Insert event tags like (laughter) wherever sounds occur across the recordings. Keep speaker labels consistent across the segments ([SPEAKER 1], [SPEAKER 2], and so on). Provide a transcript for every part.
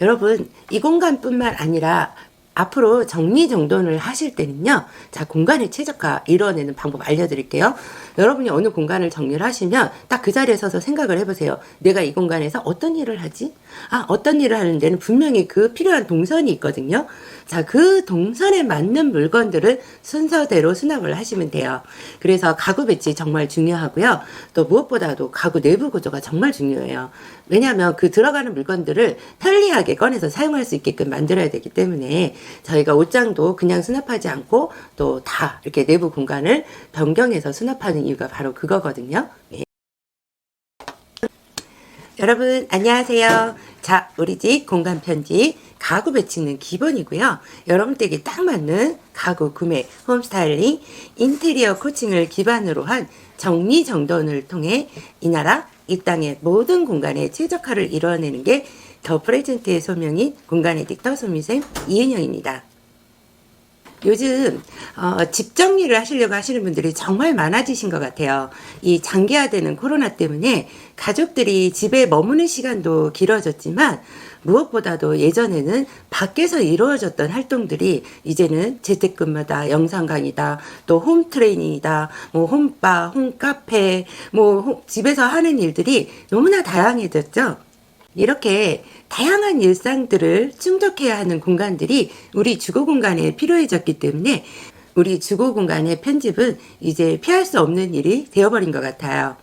[SPEAKER 1] 여러분, 이 공간뿐만 아니라 앞으로 정리정돈을 하실 때는요, 자, 공간의 최적화 이뤄내는 방법 알려드릴게요. 여러분이 어느 공간을 정리를 하시면 딱 그 자리에 서서 생각을 해보세요. 내가 이 공간에서 어떤 일을 하지? 아, 어떤 일을 하는 데는 분명히 그 필요한 동선이 있거든요. 자, 그 동선에 맞는 물건들을 순서대로 수납을 하시면 돼요. 그래서 가구 배치 정말 중요하고요. 또 무엇보다도 가구 내부 구조가 정말 중요해요. 왜냐하면 그 들어가는 물건들을 편리하게 꺼내서 사용할 수 있게끔 만들어야 되기 때문에 저희가 옷장도 그냥 수납하지 않고 또 다 이렇게 내부 공간을 변경해서 수납하는 이유가 바로 그거거든요. 예. 여러분 안녕하세요. 자 우리 집 공간 편집 가구 배치는 기본이고요. 여러분 댁에 딱 맞는 가구 구매, 홈 스타일링, 인테리어 코칭을 기반으로 한 정리 정돈을 통해 이 나라 이 땅의 모든 공간에 최적화를 이뤄내는 게 더 프레젠트의 소명인 공간 에디터 소미쌤 이은영입니다. 요즘 어, 집 정리를 하시려고 하시는 분들이 정말 많아지신 것 같아요. 이 장기화되는 코로나 때문에 가족들이 집에 머무는 시간도 길어졌지만 무엇보다도 예전에는 밖에서 이루어졌던 활동들이 이제는 재택근무다, 영상 강의다, 또 홈 트레이닝이다, 뭐 홈바, 홈카페, 뭐 홈- 집에서 하는 일들이 너무나 다양해졌죠. 이렇게 다양한 일상들을 충족해야 하는 공간들이 우리 주거 공간에 필요해졌기 때문에 우리 주거 공간의 편집은 이제 피할 수 없는 일이 되어버린 것 같아요.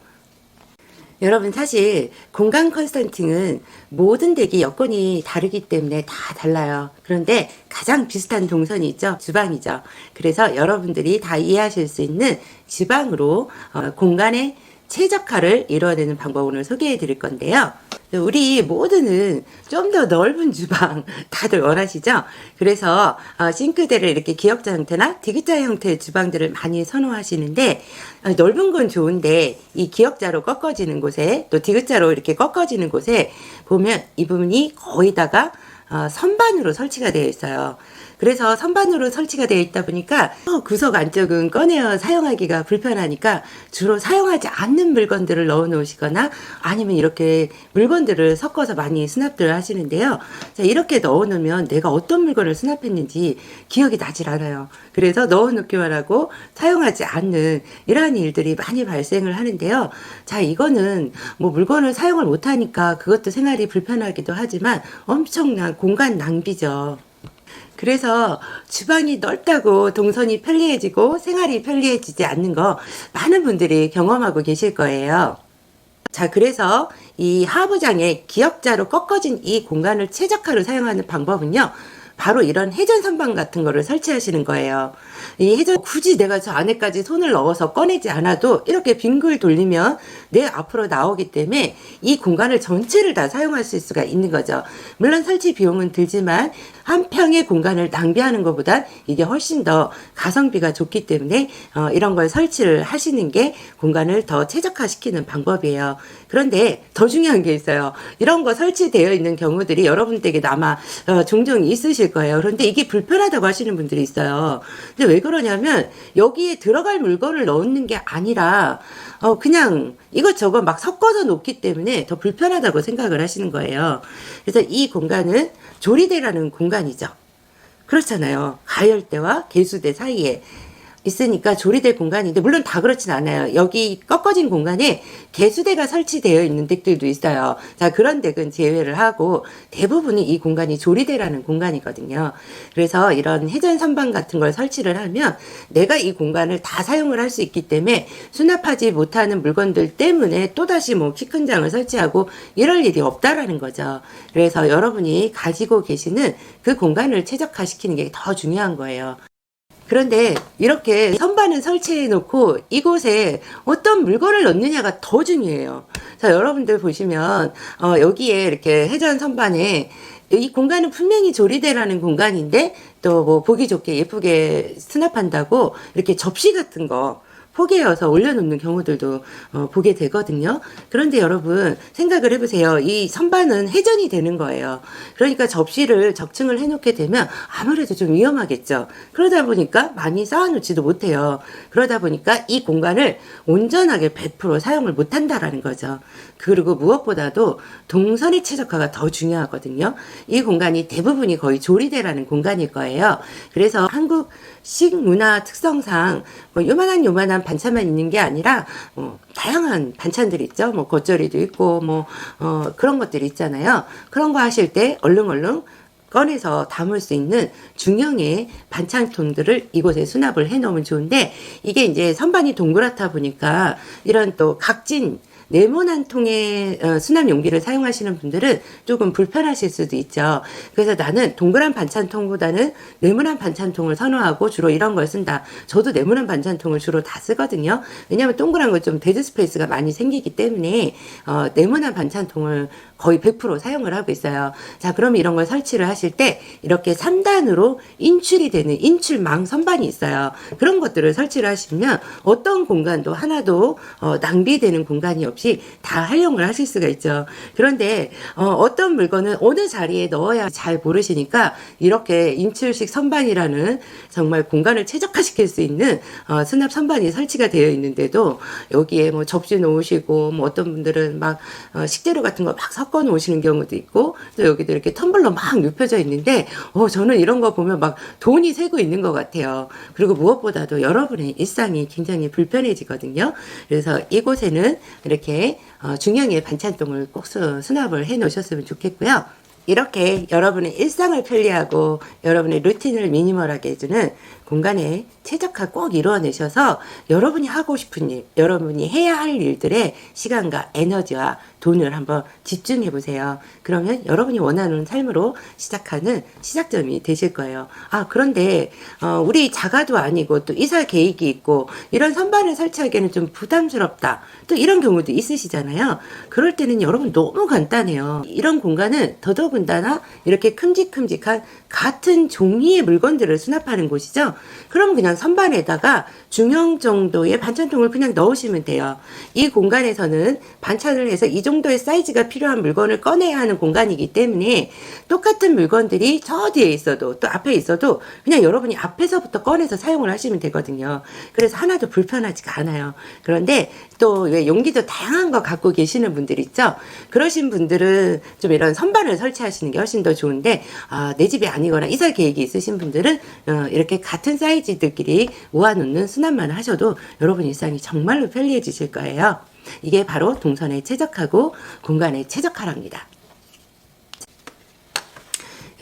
[SPEAKER 1] 여러분 사실 공간 컨설팅은 모든 댁이 여건이 다르기 때문에 다 달라요. 그런데 가장 비슷한 동선이 있죠. 주방이죠. 그래서 여러분들이 다 이해하실 수 있는 주방으로 어, 공간의 최적화를 이뤄내는 방법을 소개해 드릴 건데요. 우리 모두는 좀 더 넓은 주방 (laughs) 다들 원하시죠? 그래서 어, 싱크대를 이렇게 기역자 형태나 디귿자 형태의 주방들을 많이 선호하시는데 어, 넓은 건 좋은데 이 기역자로 꺾어지는 곳에 또 디귿자로 이렇게 꺾어지는 곳에 보면 이 부분이 거의 다가 어, 선반으로 설치가 되어 있어요. 그래서 선반으로 설치가 되어 있다 보니까 어, 구석 안쪽은 꺼내어 사용하기가 불편하니까 주로 사용하지 않는 물건들을 넣어 놓으시거나 아니면 이렇게 물건들을 섞어서 많이 수납들을 하시는데요. 자, 이렇게 넣어 놓으면 내가 어떤 물건을 수납했는지 기억이 나질 않아요. 그래서 넣어 놓기만 하고 사용하지 않는 이러한 일들이 많이 발생을 하는데요. 자, 이거는 뭐 물건을 사용을 못 하니까 그것도 생활이 불편하기도 하지만 엄청난 공간 낭비죠. 그래서 주방이 넓다고 동선이 편리해지고 생활이 편리해지지 않는 거 많은 분들이 경험하고 계실 거예요. 자, 그래서 이 하부장의 기역자로 꺾어진 이 공간을 최적화로 사용하는 방법은요. 바로 이런 회전 선반 같은 거를 설치하시는 거예요. 이 회전 굳이 내가 저 안에까지 손을 넣어서 꺼내지 않아도 이렇게 빙글 돌리면 내 앞으로 나오기 때문에 이 공간을 전체를 다 사용할 수가 있는 거죠. 물론 설치 비용은 들지만 한 평의 공간을 낭비하는 것보다 이게 훨씬 더 가성비가 좋기 때문에 어, 이런 걸 설치를 하시는 게 공간을 더 최적화시키는 방법이에요. 그런데 더 중요한 게 있어요. 이런 거 설치되어 있는 경우들이 여러분 댁에 아마 어, 종종 있으실 거예요. 그런데 이게 불편하다고 하시는 분들이 있어요. 근데 왜 그러냐면 여기에 들어갈 물건을 넣는 게 아니라 어, 그냥 이것저것 막 섞어서 놓기 때문에 더 불편하다고 생각을 하시는 거예요. 그래서 이 공간은 조리대라는 공간이죠. 그렇잖아요. 가열대와 개수대 사이에 있으니까 조리될 공간인데 물론 다 그렇진 않아요. 여기 꺾어진 공간에 개수대가 설치되어 있는 댁들도 있어요. 자 그런 댁은 제외를 하고 대부분이 이 공간이 조리대라는 공간이거든요. 그래서 이런 회전 선반 같은 걸 설치를 하면 내가 이 공간을 다 사용을 할 수 있기 때문에 수납하지 못하는 물건들 때문에 또 다시 뭐 키 큰 장을 설치하고 이럴 일이 없다라는 거죠. 그래서 여러분이 가지고 계시는 그 공간을 최적화시키는 게 더 중요한 거예요. 그런데 이렇게 선반을 설치해 놓고 이곳에 어떤 물건을 넣느냐가 더 중요해요. 자, 여러분들 보시면, 어, 여기에 이렇게 회전 선반에 이 공간은 분명히 조리대라는 공간인데 또 뭐 보기 좋게 예쁘게 수납한다고 이렇게 접시 같은 거 포개어서 올려놓는 경우들도 어, 보게 되거든요. 그런데 여러분 생각을 해보세요. 이 선반은 회전이 되는 거예요. 그러니까 접시를 적층을 해놓게 되면 아무래도 좀 위험하겠죠. 그러다 보니까 많이 쌓아놓지도 못해요. 그러다 보니까 이 공간을 온전하게 100% 사용을 못한다라는 거죠. 그리고 무엇보다도 동선의 최적화가 더 중요하거든요. 이 공간이 대부분이 거의 조리대라는 공간일 거예요. 그래서 한국식 문화 특성상 뭐 요만한 요만한 반찬만 있는 게 아니라 뭐 다양한 반찬들이 있죠. 뭐 겉절이도 있고 뭐 어, 그런 것들이 있잖아요. 그런 거 하실 때 얼른 꺼내서 담을 수 있는 중형의 반찬통들을 이곳에 수납을 해 놓으면 좋은데 이게 이제 선반이 동그랗다 보니까 이런 또 각진 네모난 통의 어, 수납 용기를 사용하시는 분들은 조금 불편하실 수도 있죠. 그래서 나는 동그란 반찬통보다는 네모난 반찬통을 선호하고 주로 이런 걸 쓴다. 저도 네모난 반찬통을 주로 다 쓰거든요. 왜냐하면 동그란 건좀 데드 스페이스가 많이 생기기 때문에 어, 네모난 반찬통을 거의 100% 사용을 하고 있어요. 자, 그러면 이런 걸 설치를 하실 때 이렇게 3단으로 인출이 되는 인출망 선반이 있어요. 그런 것들을 설치를 하시면 어떤 공간도 하나도 어, 낭비되는 공간이 없이 다 활용을 하실 수가 있죠. 그런데 어, 떤 물건은 어느 자리에 넣어야 잘 모르시니까 이렇게 인출식 선반이라는 정말 공간을 최적화시킬 수 있는 어, 수납 선반이 설치가 되어 있는데도 여기에 뭐 접시 놓으시고 뭐 어떤 분들은 막 어, 식재료 같은 거 막 섞어 놓으시는 경우도 있고 또 여기도 이렇게 텀블러 막 눕혀져 있는데 어 저는 이런 거 보면 막 돈이 새고 있는 것 같아요. 그리고 무엇보다도 여러분의 일상이 굉장히 불편해지거든요. 그래서 이곳에는 이렇게 어, 중형의 반찬통을 꼭 수, 수납을 해 놓으셨으면 좋겠고요. 이렇게 여러분의 일상을 편리하고 여러분의 루틴을 미니멀하게 해주는 공간에 최적화 꼭 이루어내셔서 여러분이 하고 싶은 일, 여러분이 해야 할 일들에 시간과 에너지와 돈을 한번 집중해 보세요. 그러면 여러분이 원하는 삶으로 시작하는 시작점이 되실 거예요. 아, 그런데, 어, 우리 자가도 아니고 또 이사 계획이 있고 이런 선반을 설치하기에는 좀 부담스럽다. 또 이런 경우도 있으시잖아요. 그럴 때는 여러분 너무 간단해요. 이런 공간은 더더군다나 이렇게 큼직큼직한 같은 종류의 물건들을 수납하는 곳이죠. 그럼 그냥 선반에다가 중형 정도의 반찬통을 그냥 넣으시면 돼요. 이 공간에서는 반찬을 해서 이 정도의 사이즈가 필요한 물건을 꺼내야 하는 공간이기 때문에 똑같은 물건들이 저 뒤에 있어도 또 앞에 있어도 그냥 여러분이 앞에서부터 꺼내서 사용을 하시면 되거든요. 그래서 하나도 불편하지가 않아요. 그런데 또 왜 용기도 다양한 거 갖고 계시는 분들 있죠? 그러신 분들은 좀 이런 선반을 설치하시는 게 훨씬 더 좋은데 아, 내 집이 아니거나 이사 계획이 있으신 분들은 어, 이렇게 같은 사이즈들끼리 모아놓는 수납만 하셔도 여러분 일상이 정말로 편리해지실 거예요. 이게 바로 동선에 최적하고 공간에 최적화랍니다.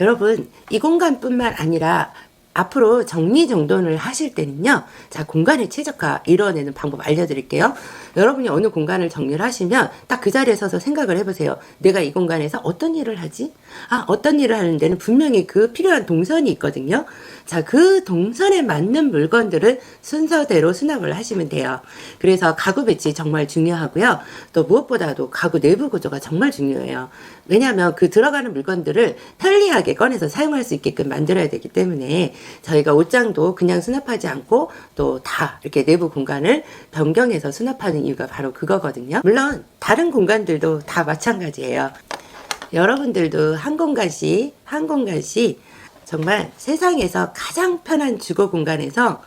[SPEAKER 1] 여러분, 이 공간뿐만 아니라 앞으로 정리정돈을 하실 때는요, 자, 공간의 최적화 이뤄내는 방법 알려드릴게요. 여러분이 어느 공간을 정리를 하시면 딱 그 자리에 서서 생각을 해보세요. 내가 이 공간에서 어떤 일을 하지? 아, 어떤 일을 하는 데는 분명히 그 필요한 동선이 있거든요. 자, 그 동선에 맞는 물건들을 순서대로 수납을 하시면 돼요. 그래서 가구 배치 정말 중요하고요. 또 무엇보다도 가구 내부 구조가 정말 중요해요. 왜냐하면 그 들어가는 물건들을 편리하게 꺼내서 사용할 수 있게끔 만들어야 되기 때문에 저희가 옷장도 그냥 수납하지 않고 또 다 이렇게 내부 공간을 변경해서 수납하는 이유가 바로 그거거든요. 물론 다른 공간들도 다 마찬가지예요. 여러분들도 한 공간씩 한 공간씩 정말 세상에서 가장 편한 주거 공간에서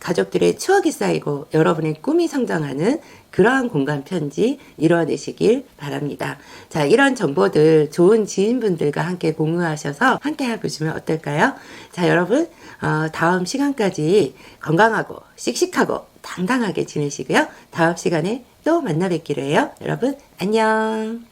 [SPEAKER 1] 가족들의 추억이 쌓이고 여러분의 꿈이 성장하는 그러한 공간 편지 이뤄내시길 바랍니다. 자, 이런 정보들 좋은 지인분들과 함께 공유하셔서 함께 해보시면 어떨까요? 자, 여러분, 어, 다음 시간까지 건강하고 씩씩하고 당당하게 지내시고요. 다음 시간에 또 만나 뵙기로 해요. 여러분, 안녕.